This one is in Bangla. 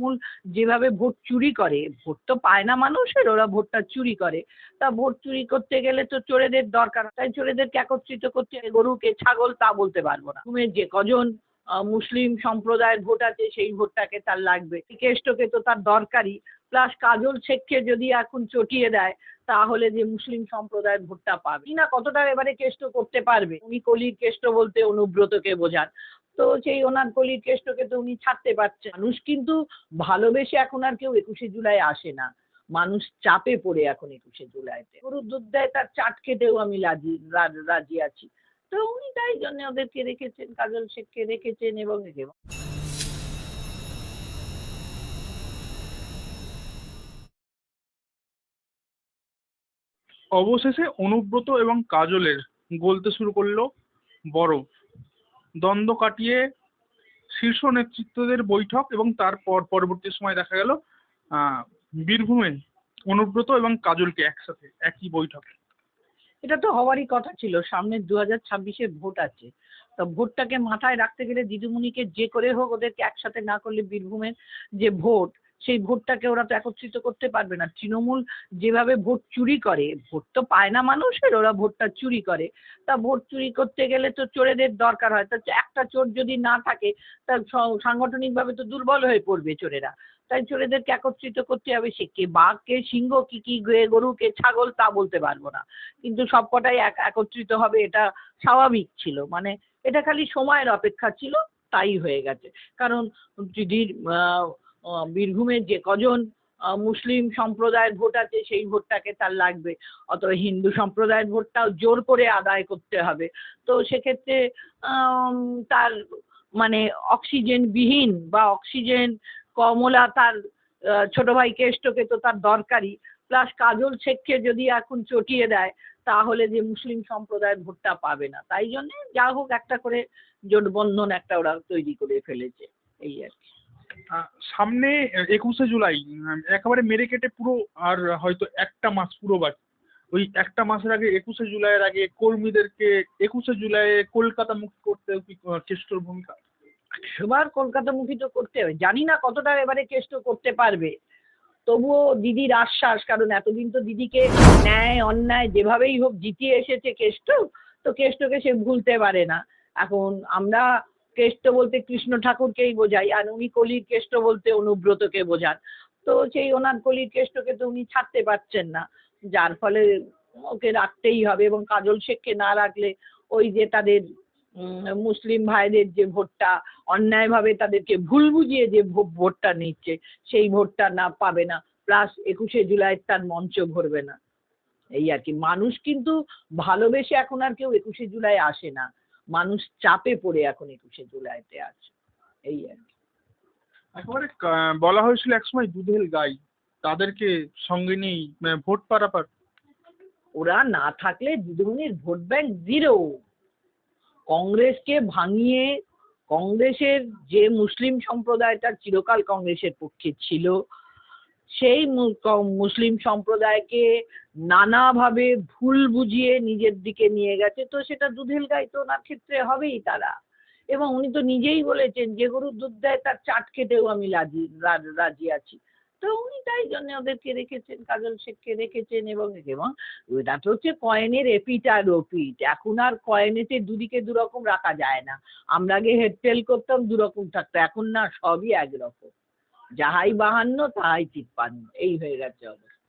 তৃণমূল যেভাবে ভোট চুরি করে, ভোট তো পায় না মানুষের, ওরা ভোটটা চুরি করে। তা ভোট চুরি করতে গেলে তো চোরেদের দরকার, তাই চোরেদেরকে একত্রিত করতে। গরু কে ছাগল তা বলতে পারব না। তুমি যে কজন মুসলিম সম্প্রদায়ের ভোট আছে, সেই ভোটটাকে তার লাগবে। কেষ্টকে তো তার দরকারই। প্লাস কাজল শেখকে যদি এখন চটিয়ে দেয়, তাহলে যে মুসলিম সম্প্রদায়ের ভোটটা পাবে। না কতটা এবারে কেষ্ট করতে পারবে? উনি কলির কেষ্ট বলতে অনুব্রতকে বোঝান। তো সেই ওনার কলির কেষ্টকে তো উনি ছাড়তে পারছেন। মানুষ কিন্তু ভালোবেসে এখন আর কেউ একুশে জুলাই আসে না। মানুষ চাপে পড়ে এখন একুশে জুলাইতে। গরুর দুধ দেয়, তার চাট খেতেও আমি রাজি রাজি আছি। তো উনি তাই জন্য ওদেরকে রেখেছেন, কাজল শেখকে রেখেছেন এবং অবশেষে অনুব্রত এবং কাজলের গলতে শুরু করল বরফ। দ্বন্দ্ব কাটিয়ে শীর্ষ নেতৃত্বদের বৈঠক এবং তারপর পরবর্তী সময় দেখা গেল বীরভূমে অনুব্রত এবং কাজলকে একসাথে, একই বৈঠকে। এটা তো হওয়ারই কথা ছিল, সামনে দু হাজার ছাব্বিশে ভোট আছে। তো ভোটটাকে মাথায় রাখতে গেলে দিদিমণিকে যে করে হোক ওদেরকে একসাথে না করলে বীরভূমের যে ভোট সেই ভোটটাকে ওরা তো একত্রিত করতে পারবে না। তৃণমূল যেভাবে ভোট চুরি করে, ভোট তো পায় না মানুষের, ওরা ভোটটা চুরি করে। তা ভোট চুরি করতে গেলে তো চোরেদের দরকার হয়। তা একটা চোর যদি না থাকে, তা সাংগঠনিকভাবে তো দুর্বল হয়ে পড়বে চোরেরা। তাই চোরেদেরকে একত্রিত করতে হবে সে কে বাঘ কে সিংহ, কি কি গরু, কে ছাগল তা বলতে পারব না। কিন্তু সবকটাই এক, একত্রিত হবে এটা স্বাভাবিক ছিল। মানে এটা খালি সময়ের অপেক্ষা ছিল, তাই হয়ে গেছে। কারণ দিদির বীরভূমের যে কজন মুসলিম সম্প্রদায়ের ভোট আছে, সেই ভোটটাকে তার লাগবে। অত হিন্দু সম্প্রদায়ের ভোটটাও জোর করে আদায় করতে হবে। তো সেক্ষেত্রে তার মানে অক্সিজেন বিহীন বা অক্সিজেন কমলা তার ছোট ভাই কেষ্টকে তো তার দরকারই। প্লাস কাজল শেখকে যদি এখন চটিয়ে দেয়, তাহলে যে মুসলিম সম্প্রদায়ের ভোটটা পাবে না। তাই জন্যে যা হোক একটা করে জোটবন্ধন একটা ওরা তৈরি করে ফেলেছে। এই আর কি। সামনে একুশে জুলাই একেবারে মেরে কেটে পুরো আর হয়তো একটা মাস পুরো বাকি। ওই একটা মাসের আগে একুশে জুলাইয়ের আগে কর্মীদেরকে একুশে জুলাইয়ে কলকাতা মুক্তি করতে কি ভূমিকা? সবার কলকাতামুখী তো করতে হবে। জানি না কতটা এবারে কেষ্ট করতে পারবে। তবুও দিদির আশ্বাস, কারণ এতদিন তো দিদিকে ন্যায়, অন্যায় যেভাবেই হোক জিতিয়ে এসেছে কেষ্ট, তো কেষ্টকে সে ভুলতে পারে না। এখন আমরা কেষ্ট বলতে কৃষ্ণ ঠাকুরকেই বোঝাই, আর উনি কলির কেষ্ট বলতে অনুব্রতকে বোঝান। তো সেই ওনার কলির কেষ্টকে তো উনি ছাড়তে পারছেন না, যার ফলে ওকে রাখতেই হবে এবং কাজল শেখকে না রাখলে ওই যে তাদের মুসলিম ভাইদের যে ভোটটা, অন্যায়ভাবে তাদেরকে ভুল বুঝিয়ে যে ভোটটা নিচ্ছে, সেই ভোটটা না পাবে না। প্লাস একুশে জুলাই তার মঞ্চ ভরবে না। এই আর কি, মানুষ কিন্তু ভালোবেসে এখন আর কেউ একুশে জুলাই আসে না। মানুষ চাপে পড়ে এখন একুশে জুলাইতে আছে এই আর কি। একেবারে বলা হয়েছিল একসময় দুধেল গাই। তাদেরকে সঙ্গে নিয়েই মানে ভোট পারাপার। ওরা না থাকলে দিদিমণির ভোট ব্যাংক জিরো। কংগ্রেসকে ভাঙিয়ে কংগ্রেসের যে মুসলিম সম্প্রদায়টা চিরকাল কংগ্রেসের পক্ষে ছিল। সেই মুসলিম সম্প্রদায়কে নানাভাবে ভুল বুঝিয়ে নিজের দিকে নিয়ে গেছে। তো সেটা দুধেল গাই তো ওনার ক্ষেত্রে হবেই তারা। এবং উনি তো নিজেই বলেছেন যে গরুর দুধ দেয়, তার চাট খেতেও আমি রাজি রাজি আছি। তো উনি তাই জন্য ওদেরকে রেখেছেন, কাজল শেখকে রেখেছেন এবং এবং ওটা তো হচ্ছে কয়েনের এপিট আর ওপিট এখন আর কয়েনেতে দুদিকে দুরকম রাখা যায় না। আমরা আগে হেডটেল করতাম, দুরকম থাকতো। এখন না, সবই একরকম। যাহাই বাহান্ন তাহাই তিপ্পান্ন। এই হয়ে গেছে অবস্থা।